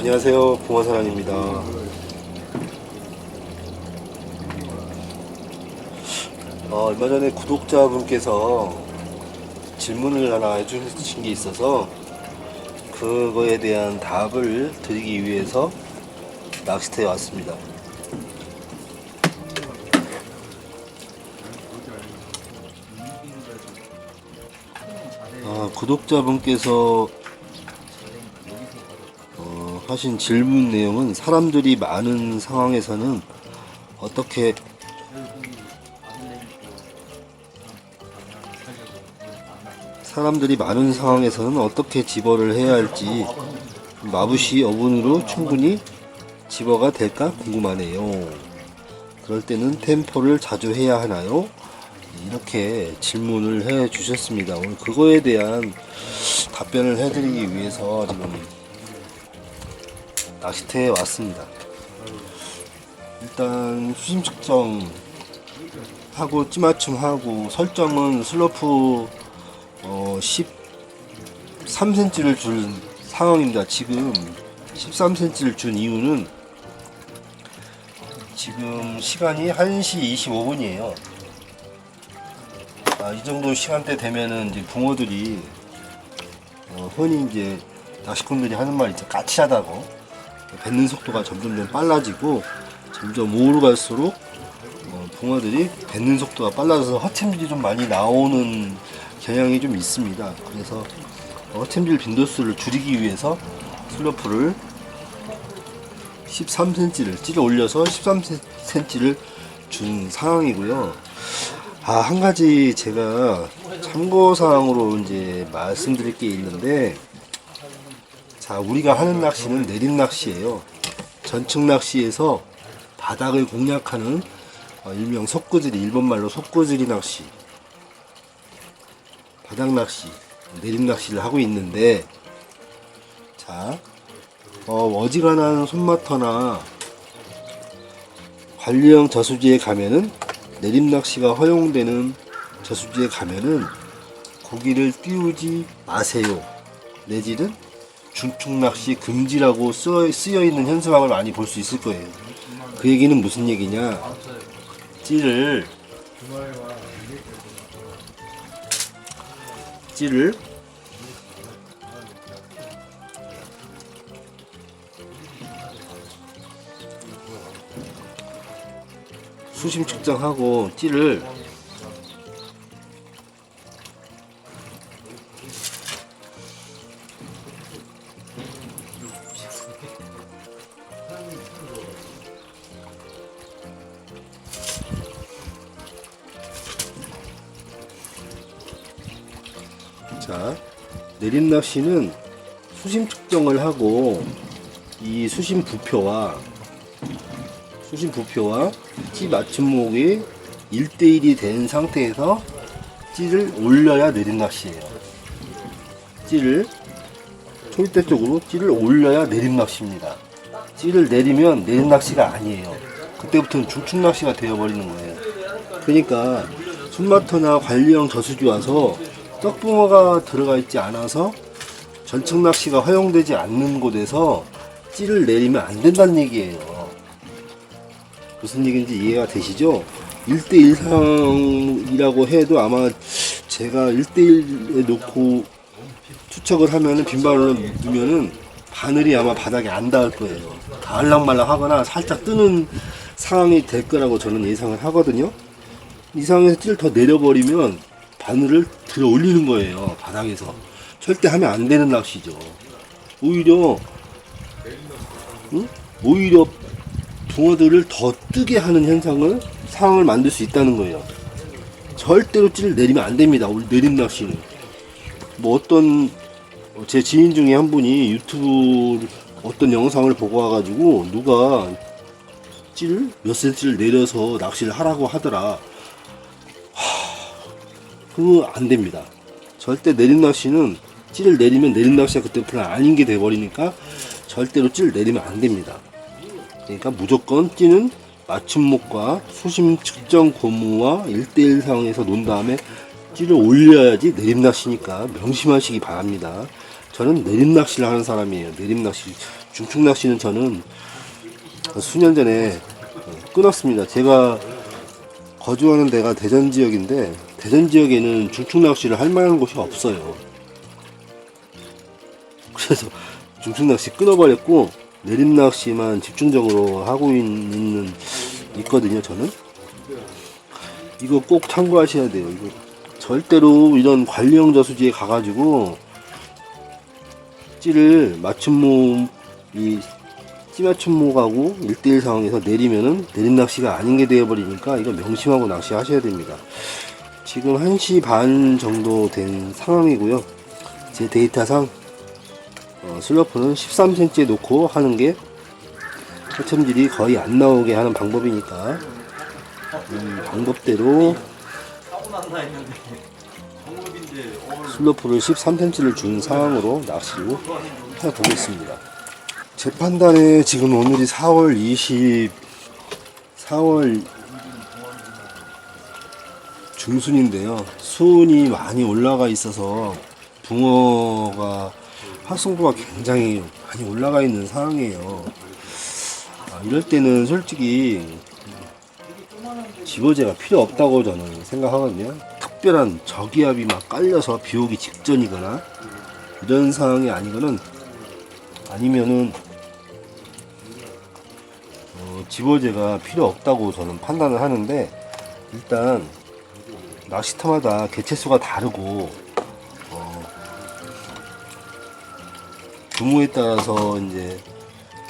안녕하세요. 붕어사랑입니다. 어, 얼마 전에 구독자분께서 질문을 하나 해주신 게 있어서 그거에 대한 답을 드리기 위해서 낚시터에 왔습니다. 아, 구독자분께서 어, 하신 질문 내용은 사람들이 많은 상황에서는 어떻게 사람들이 많은 상황에서는 어떻게 집어를 해야 할지 마부시 어분으로 충분히 집어가 될까 궁금하네요. 그럴 때는 템포를 자주 해야 하나요? 이렇게 질문을 해 주셨습니다. 오늘 그거에 대한 답변을 해드리기 위해서 지금 낚시터에 왔습니다. 일단 수심 측정 하고 찌맞춤 하고 설정은 슬로프 어 13cm를 줄 상황입니다. 지금 13cm를 준 이유는 지금 시간이 1시 25분이에요. 아, 이 정도 시간대 되면은 이제 붕어들이 어, 흔히 이제 낚시꾼들이 하는 말 있죠 까칠하다고 뱉는 속도가 점점 좀 빨라지고 점점 오로 갈수록 어, 붕어들이 뱉는 속도가 빨라져서 허템질이 좀 많이 나오는 경향이 좀 있습니다. 그래서 허템질 빈도수를 줄이기 위해서 슬로프를 13cm를 찌려 올려서 13cm를 준 상황이고요. 아, 한 가지 제가 참고사항으로 이제 말씀드릴 게 있는데, 자, 우리가 하는 낚시는 내림 낚시예요. 전층 낚시에서 바닥을 공략하는 어, 일명 속구질이, 일본 말로 속구질이 낚시. 바닥 낚시, 내림 낚시를 하고 있는데, 자, 어, 어지간한 손마터나 관리형 저수지에 가면은 내림 낚시가 허용되는 저수지에 가면은 고기를 띄우지 마세요. 내지는 중축 낚시 금지라고 쓰여, 쓰여 있는 현수막을 많이 볼 수 있을 거예요. 그 얘기는 무슨 얘기냐? 찌를 찌를 수심 측정하고 찌를 자 내림 낚시는 수심 측정을 하고 이 수심 부표와 수심 부표와 찌 맞춤목이 1대1이 된 상태에서 찌를 올려야 내린 낚시예요. 찌를 초이대 쪽으로 찌를 올려야 내린 낚시입니다. 찌를 내리면 내린 낚시가 아니에요. 그때부터는 중축 낚시가 되어버리는 거예요. 그러니까 순마터나 관리형 저수지 와서 떡붕어가 들어가 있지 않아서 전층 낚시가 허용되지 않는 곳에서 찌를 내리면 안 된다는 얘기예요. 무슨 얘기인지 이해가 되시죠? 1대1 상이라고 해도 아마 제가 1대1에 놓고 투척을 하면은 빈발로 넣으면은 바늘이 아마 바닥에 안 닿을 거예요. 닿을랑말랑 하거나 살짝 뜨는 상황이 될 거라고 저는 예상을 하거든요. 이 상황에서 찌를 더 내려버리면 바늘을 들어 올리는 거예요. 바닥에서. 절대 하면 안 되는 낚시죠. 오히려, 응? 오히려 붕어들을 더 뜨게 하는 현상을 상황을 만들 수 있다는 거예요. 절대로 찌를 내리면 안 됩니다. 우리 내림 낚시는 뭐 어떤 제 지인 중에 한 분이 유튜브 어떤 영상을 보고 와가지고 누가 찌를 몇 센치를 내려서 낚시를 하라고 하더라. 하, 그거 안 됩니다. 절대 내림 낚시는 찌를 내리면 내림 낚시가 그때부터는 아닌 게 돼버리니까 절대로 찌를 내리면 안 됩니다. 그러니까 무조건 찌는 맞춤목과 수심 측정 고무와 1대1 상황에서 논 다음에 찌를 올려야지 내림낚시니까 명심하시기 바랍니다. 저는 내림 낚시를 하는 사람이에요. 내림 낚시. 중축 낚시는 저는 수년 전에 끊었습니다. 제가 거주하는 데가 대전 지역인데 대전 지역에는 중축 낚시를 할 만한 곳이 없어요. 그래서 중축 낚시 끊어버렸고 내림 낚시만 집중적으로 하고 있는 있거든요. 저는 이거 꼭 참고하셔야 돼요. 이거 절대로 이런 관리형 저수지에 가가지고 찌를 맞춤모 이 찌맞춤목하고 1대1 상황에서 내리면은 내림 낚시가 아닌 게 되어버리니까 이거 명심하고 낚시하셔야 됩니다. 지금 1시 반 정도 된 상황이고요. 제 데이터상 어, 슬로프는 13cm에 놓고 하는 게 초첨질이 거의 안 나오게 하는 방법이니까 이 방법대로 슬로프를 13cm를 준 상황으로 낚시를 해보겠습니다. 제 판단에 지금 오늘이 4월 20, 4월 중순인데요. 수온이 많이 올라가 있어서 붕어가 활성도가 굉장히 많이 올라가 있는 상황이에요. 아, 이럴 때는 솔직히 집어제가 필요 없다고 저는 생각하거든요. 특별한 저기압이 막 깔려서 비 오기 직전이거나 이런 상황이 아니거는 아니면은 어, 집어제가 필요 없다고 저는 판단을 하는데 일단 낚시터마다 개체수가 다르고 어, 규모에 따라서 이제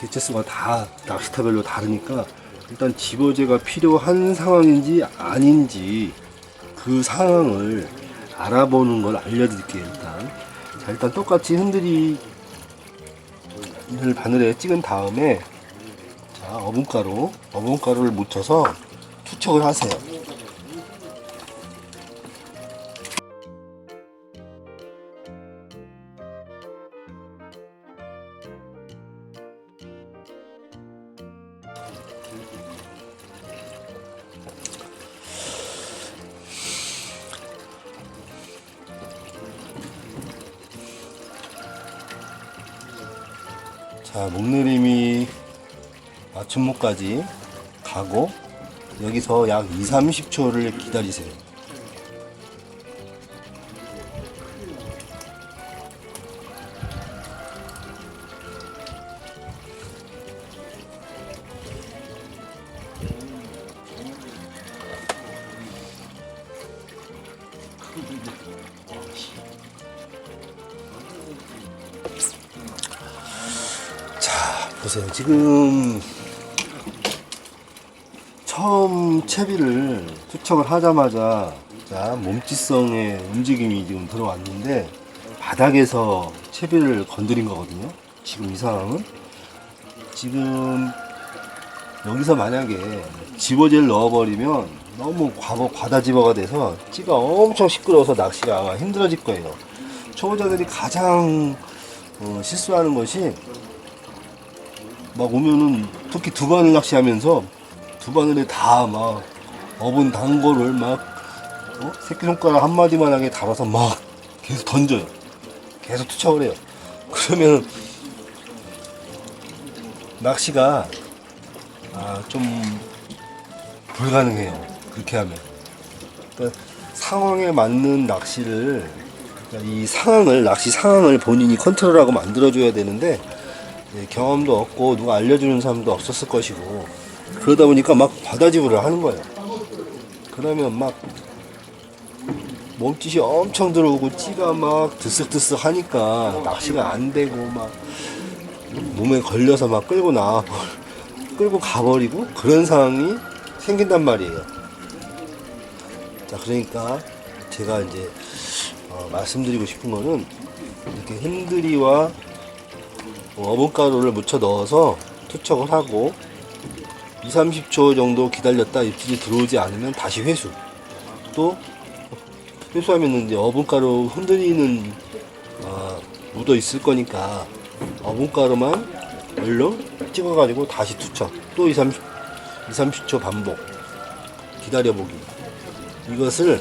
개체수가 다 낚시터별로 다르니까 일단 집어제가 필요한 상황인지 아닌지 그 상황을 알아보는 걸 알려드릴게요 일단. 자 일단 똑같이 흔들이 를 바늘에 찍은 다음에 자 어분가루 어분가루를 묻혀서 투척을 하세요 맞춤목까지 가고 여기서 약 2, 30초를 기다리세요. 지금 처음 채비를 투척을 하자마자 자, 몸짓성의 움직임이 지금 들어왔는데 바닥에서 채비를 건드린 거거든요. 지금 이 상황은 지금 여기서 만약에 집어제를 넣어버리면 너무 과거 과다 집어가 돼서 찌가 엄청 시끄러워서 낚시가 힘들어질 거예요. 초보자들이 가장 어, 실수하는 것이 막 오면은 특히 두 바늘 낚시하면서 두 바늘에 다막 어분 단 거를 막 어? 새끼손가락 한 마디만 하게 달아서 막 계속 던져요. 계속 투척을 해요. 그러면 낚시가 아, 좀 불가능해요. 그렇게 하면. 그러니까 상황에 맞는 낚시를 그러니까 이 상황을 낚시 상황을 본인이 컨트롤하고 만들어줘야 되는데 예, 경험도 없고 누가 알려주는 사람도 없었을 것이고 그러다 보니까 막 바다지불을 하는 거예요. 그러면 막 몸짓이 엄청 들어오고 찌가 막 드쓱드쓱 하니까 낚시가 안 되고 막 몸에 걸려서 막 끌고 나와 끌고 가버리고 그런 상황이 생긴단 말이에요. 자 그러니까 제가 이제 어, 말씀드리고 싶은 거는 이렇게 흔들이와 어묵가루를 묻혀 넣어서 투척을 하고 2, 30초 정도 기다렸다 입질이 들어오지 않으면 다시 회수. 또 회수하면 이제 어묵가루 흔들리는 아, 묻어 있을 거니까 어묵가루만 얼른 찍어가지고 다시 투척. 또 2, 30, 2, 30초 반복. 기다려보기. 이것을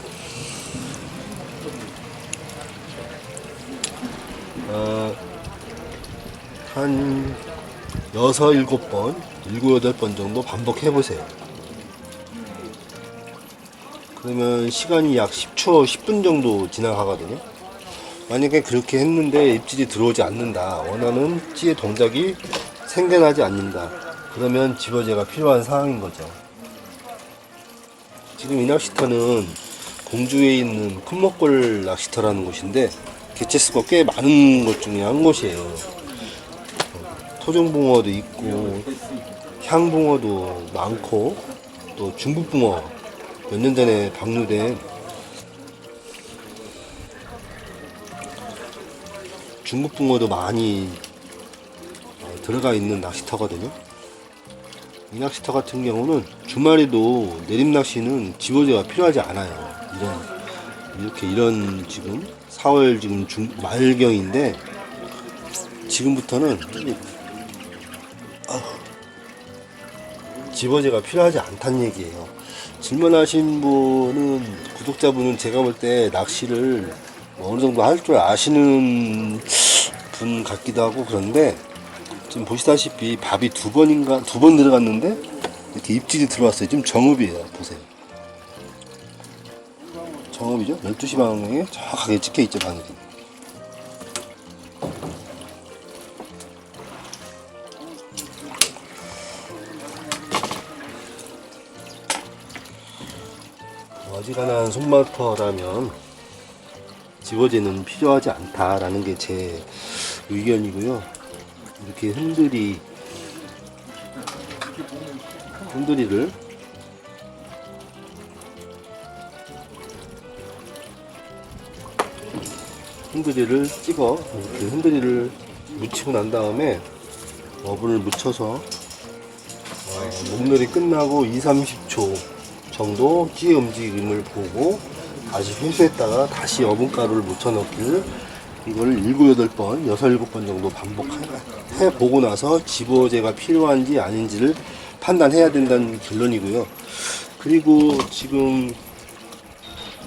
어, 한 여섯 일곱 번, 일곱 여덟 번 정도 반복해 보세요. 그러면 시간이 약 10초, 10분 정도 지나가거든요. 만약에 그렇게 했는데 입질이 들어오지 않는다. 원하는 찌의 동작이 생겨나지 않는다. 그러면 집어제가 필요한 상황인 거죠. 지금 이 낚시터는 공주에 있는 큰목골 낚시터라는 곳인데 개체수가 꽤 많은 곳 중에 한 곳이에요. 어, 토종붕어도 있고 향붕어도 많고 또 중국붕어 몇 년 전에 방류된 중국붕어도 많이 어, 들어가 있는 낚시터거든요. 이 낚시터 같은 경우는 주말에도 내림 낚시는 집어제가 필요하지 않아요. 이런 이렇게 이런 지금 4월 지금 중 말경인데 지금부터는 집어제가 필요하지 않다는 얘기예요. 질문하신 분은 구독자분은 제가 볼 때 낚시를 뭐 어느 정도 할 줄 아시는 분 같기도 하고 그런데 지금 보시다시피 밥이 두 번인가 두 번 들어갔는데 이렇게 입질이 들어왔어요. 지금 정읍이에요. 보세요. 정읍이죠. 12시 방향에 정확하게 찍혀 있죠, 바늘이. 어지간한 손마터라면 집어제는 필요하지 않다라는 게 제 의견이고요. 이렇게 흔들이 흔들이를 흔들이를 찍어 이렇게 흔들이를 묻히고 난 다음에 어분을 묻혀서 어, 목놀이 끝나고 2, 30초 정도 찌 움직임을 보고 다시 회수했다가 다시 어분가루를 묻혀 넣기를 이걸 7, 8번, 6, 7번 정도 반복해 보고 나서 집어제가 필요한지 아닌지를 판단해야 된다는 결론이고요. 그리고 지금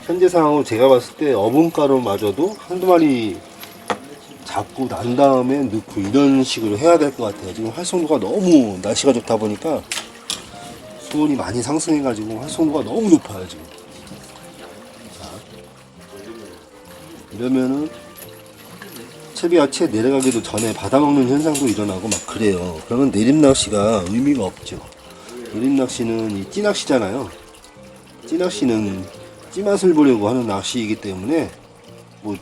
현재 상황으로 제가 봤을 때 어분가루마저도 한두 마리 잡고 난 다음에 넣고 이런 식으로 해야 될 것 같아요. 지금 활성도가 너무 날씨가 좋다 보니까 수온이 많이 상승해가지고 활성도가 너무 높아요 지금. 자, 이러면은 채비가 채 내려가기도 전에 받아먹는 현상도 일어나고 막 그래요. 그러면 내림 낚시가 의미가 없죠. 내림 낚시는 이 찌낚시잖아요. 찌낚시는 찌맛을 보려고 하는 낚시이기 때문에 뭐,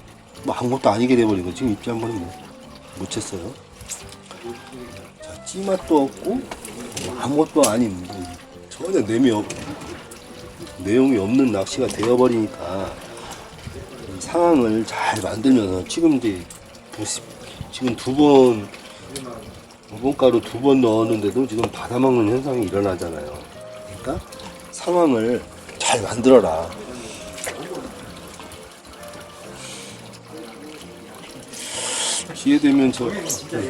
뭐 아무것도 아니게 돼버리고 지금 입질 한 번에 뭐, 못 챘어요. 자, 찌맛도 없고 뭐 아무것도 아닌 뭐 전혀 없 내용이 없는 낚시가 되어버리니까 이 상황을 잘 만들면서 지금 지금 두번 우분가루 두 번 넣었는데도 지금 받아먹는 현상이 일어나잖아요. 그러니까 상황을 잘 만들어라. 기회 되면 저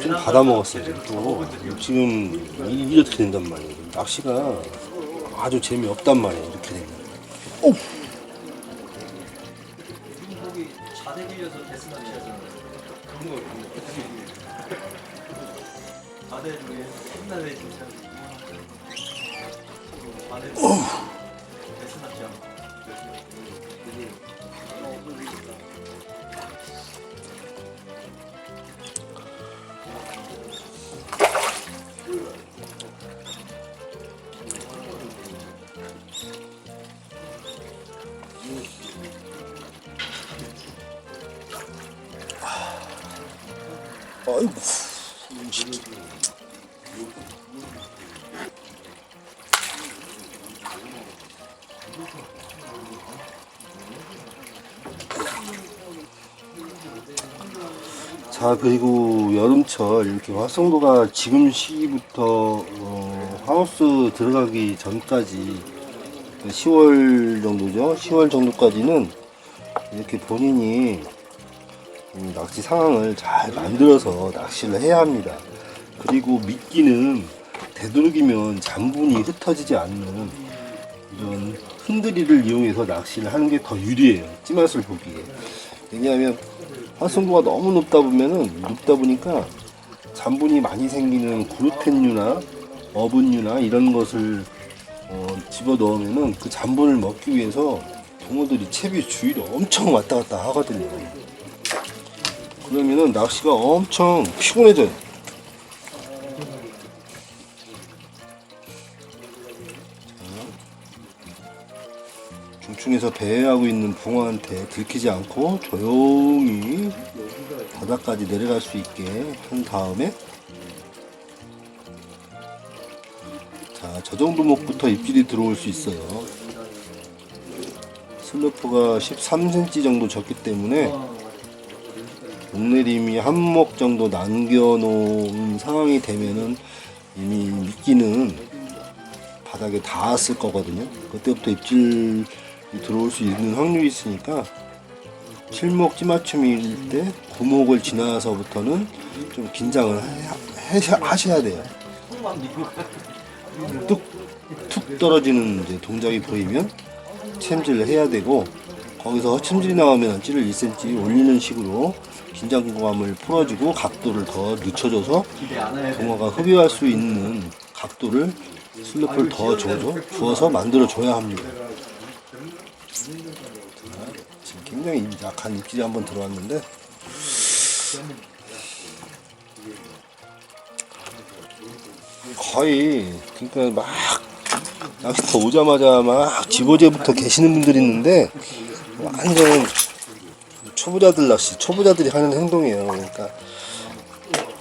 좀 받아먹었어요. 또 지금 이- 이렇게 된단 말이에요. 낚시가 아주 재미없단 말이에요. 이렇게 되면. 중에 옛날에 진짜. 아이고. 자 그리고 여름철 이렇게 활성도가 지금 시기부터 어, 하우스 들어가기 전까지 10월 정도죠 10월 정도까지는 이렇게 본인이 음, 낚시 상황을 잘 만들어서 낚시를 해야 합니다. 그리고 미끼는 되도록이면 잔분이 흩어지지 않는 이런 흔들이를 이용해서 낚시를 하는 게 더 유리해요. 찌맛을 보기에. 왜냐하면 활성도가 너무 높다 보면은 높다 보니까 잔분이 많이 생기는 그루텐류나 어분류나 이런 것을 어, 집어 넣으면은 그 잔분을 먹기 위해서 동어들이 채비 주위를 엄청 왔다 갔다 하거든요. 그러면은 낚시가 엄청 피곤해져요. 중충에서 배회하고 있는 붕어한테 들키지 않고 조용히 바닥까지 내려갈 수 있게 한 다음에 자, 저 정도 목부터 입질이 들어올 수 있어요. 슬로프가 13cm 정도 졌기 때문에 목내림이 한목 정도 남겨놓은 상황이 되면은 이미 미끼는 바닥에 닿았을 거거든요. 그때부터 입질이 들어올 수 있는 확률이 있으니까 칠목 찌맞춤일 때 구목을 지나서부터는 좀 긴장을 하셔야 돼요. 뚝, 툭 떨어지는 이제 동작이 보이면 챔질을 해야 되고 거기서 챔질이 나오면 찌를 1cm 올리는 식으로 긴장감을 풀어주고 각도를 더 늦춰줘서. 동화가 흡입할 수 있는 각도를 슬로프를 더 줘서, 주어서 만들어 줘야 합니다. 지금 굉장히 약한 입질이 한번 들어왔는데 거의 그러니까 막 낚시터 오자마자 막 집어제부터 계시는 분들이 있는데 완전 초보자들 낚시 초보자들이 하는 행동이에요. 그러니까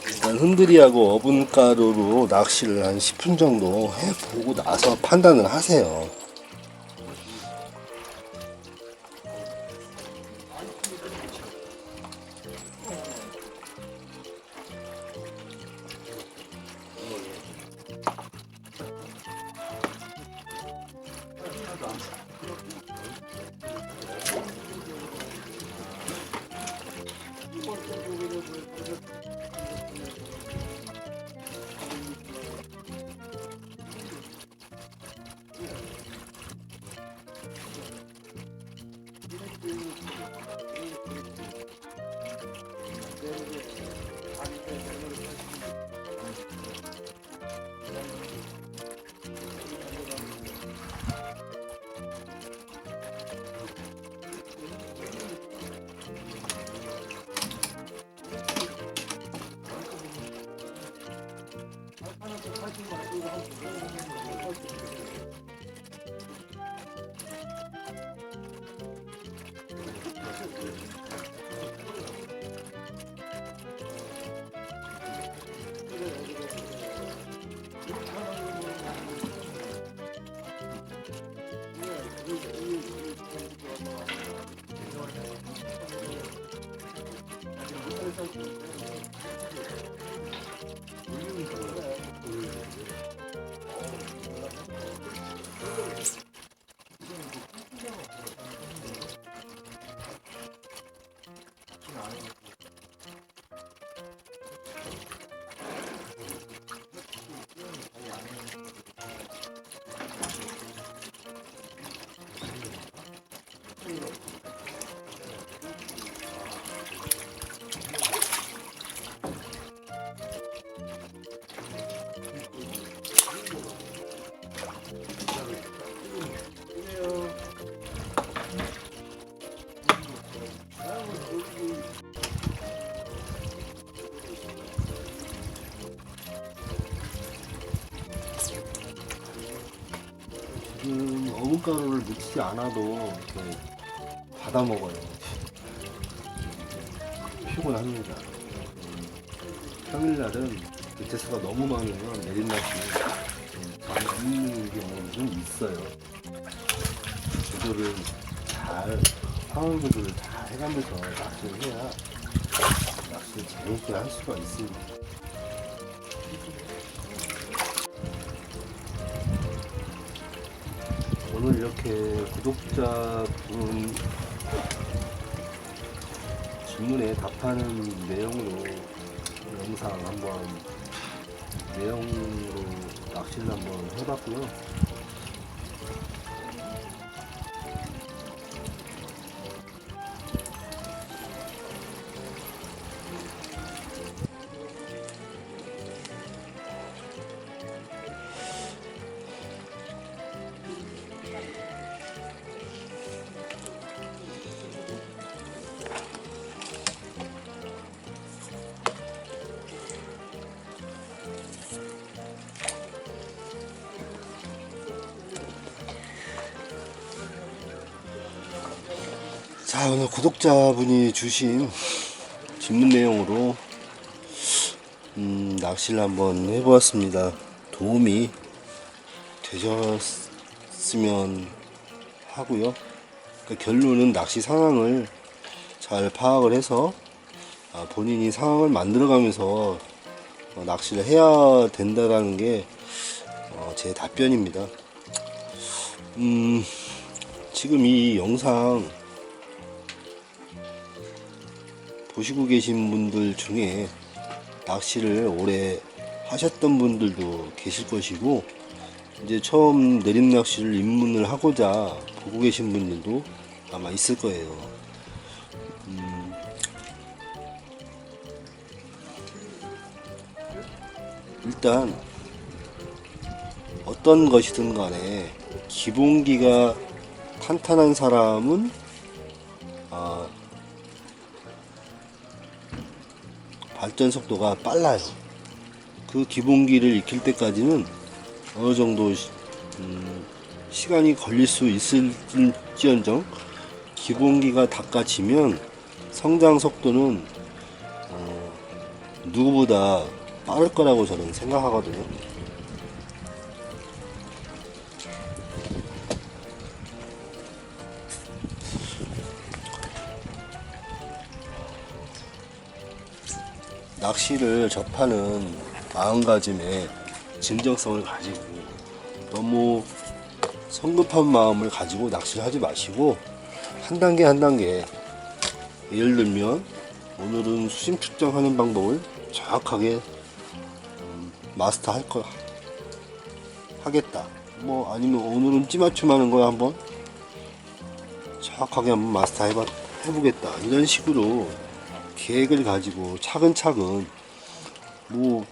일단 흔들이하고 어분가루로 낚시를 한 10분 정도 해보고 나서 판단을 하세요. 어묵가루를 묻히지 않아도 이렇게 받아 먹어요. 피곤합니다. 평일날은 개체수가 너무 많으면 내린낚시 잘 있는 경우는 있어요. 조절을 잘 상황 조절을 잘 해가면서 낚시를 해야 낚시를 재밌게 할 수가 있습니다. 이렇게 구독자분 질문에 답하는 내용으로 영상 한번 내용으로 낚시를 한번 해봤고요. 구독자분이 주신 질문 내용으로 음, 낚시를 한번 해보았습니다. 도움이 되셨으면 하고요. 그러니까 결론은 낚시 상황을 잘 파악을 해서 아, 본인이 상황을 만들어가면서 어, 낚시를 해야 된다라는 게 어, 제 답변입니다. 음, 지금 이 영상 보시고 계신 분들 중에 낚시를 오래 하셨던 분들도 계실 것이고 이제 처음 내림 낚시를 입문을 하고자 보고 계신 분들도 아마 있을 거예요. 음, 일단 어떤 것이든 간에 기본기가 탄탄한 사람은 아, 발전 속도가 빨라요. 그 기본기를 익힐 때까지는 어느 정도 시- 음, 시간이 걸릴 수 있을지언정 기본기가 닦아지면 성장 속도는 어, 누구보다 빠를 거라고 저는 생각하거든요. 낚시를 접하는 마음가짐에 진정성을 가지고 너무 성급한 마음을 가지고 낚시를 하지 마시고 한 단계 한 단계 예를 들면 오늘은 수심 측정하는 방법을 정확하게 음, 마스터 할거 하겠다. 뭐 아니면 오늘은 찌맞춤 하는 거야 한번 정확하게 한번 마스터 해봐, 해보겠다. 이런 식으로 계획을 가지고 차근차근 뭐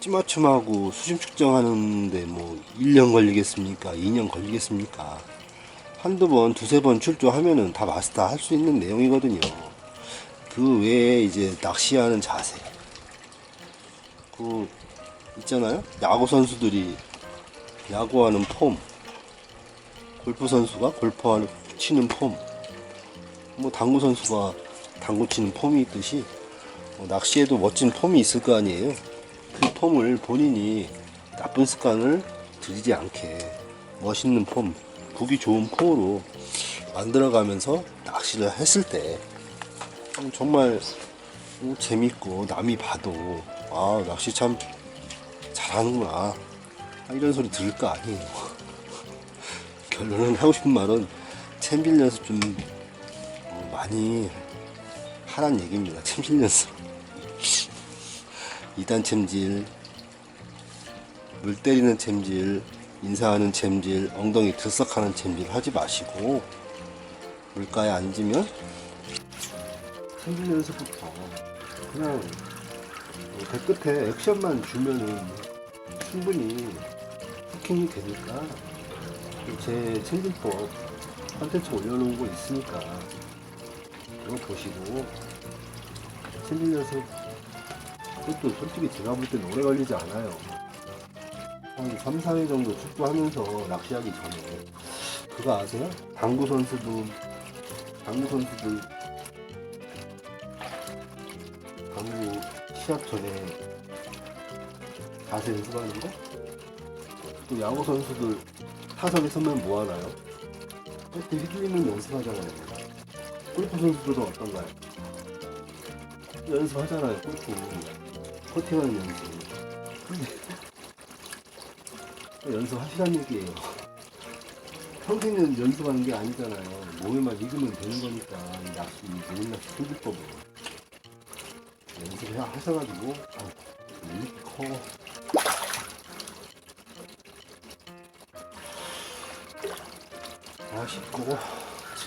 찌맞춤하고 수심 측정하는데 뭐 1년 걸리겠습니까? 2년 걸리겠습니까? 한두 번, 두세 번 출조하면은 다 마스터 할 수 있는 내용이거든요. 그 외에 이제 낚시하는 자세. 그, 있잖아요? 야구 선수들이 야구하는 폼. 골프 선수가 골프하는, 치는 폼. 뭐 당구 선수가 당구 치는 폼이 있듯이 어, 낚시에도 멋진 폼이 있을 거 아니에요. 그 폼을 본인이 나쁜 습관을 들이지 않게 멋있는 폼, 보기 좋은 폼으로 만들어가면서 낚시를 했을 때 음, 정말 어, 재밌고 남이 봐도 아 낚시 참 잘하는구나 아, 이런 소리 들을 거 아니에요. 결론은 하고 싶은 말은 챔빌 연습 좀 어, 많이 하란 얘기입니다. 챔질 연습. 2단 챔질, 물 때리는 챔질, 인사하는 챔질, 엉덩이 들썩하는 챔질 하지 마시고 물가에 앉으면 챔질 연습부터 그냥 뭐 배끝에 액션만 주면은 충분히 후킹이 되니까 제 챔질법 컨텐츠 올려놓은 거 있으니까 그거 보시고 챔질 연습 그것도 솔직히 제가 볼 때는 오래 걸리지 않아요. 한 3, 4일 정도 축구하면서 낚시하기 전에. 그거 아세요? 당구 선수도, 당구 선수들, 당구 시합 전에 자세 연습하는 거? 또 야구 선수들 타석에 서면 뭐 하나요? 그때 휘둘리는 연습하잖아요. 골프 선수들은 어떤가요? 연습하잖아요, 골프. 퍼팅하는 연습. 연습하시란 얘기예요. 평생은 연습하는 게 아니잖아요. 몸에만 익으면 되는 거니까, 이 낚시, 내린 낚시 승부법을. 연습을 하셔가지고, 아, 이렇게 커. 맛있고,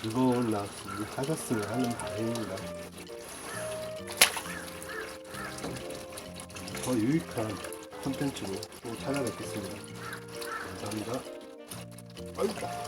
즐거운 낚시 하셨으면 하는 바람입니다. 더 유익한 콘텐츠로 또 찾아뵙겠습니다. 감사합니다. 아이고.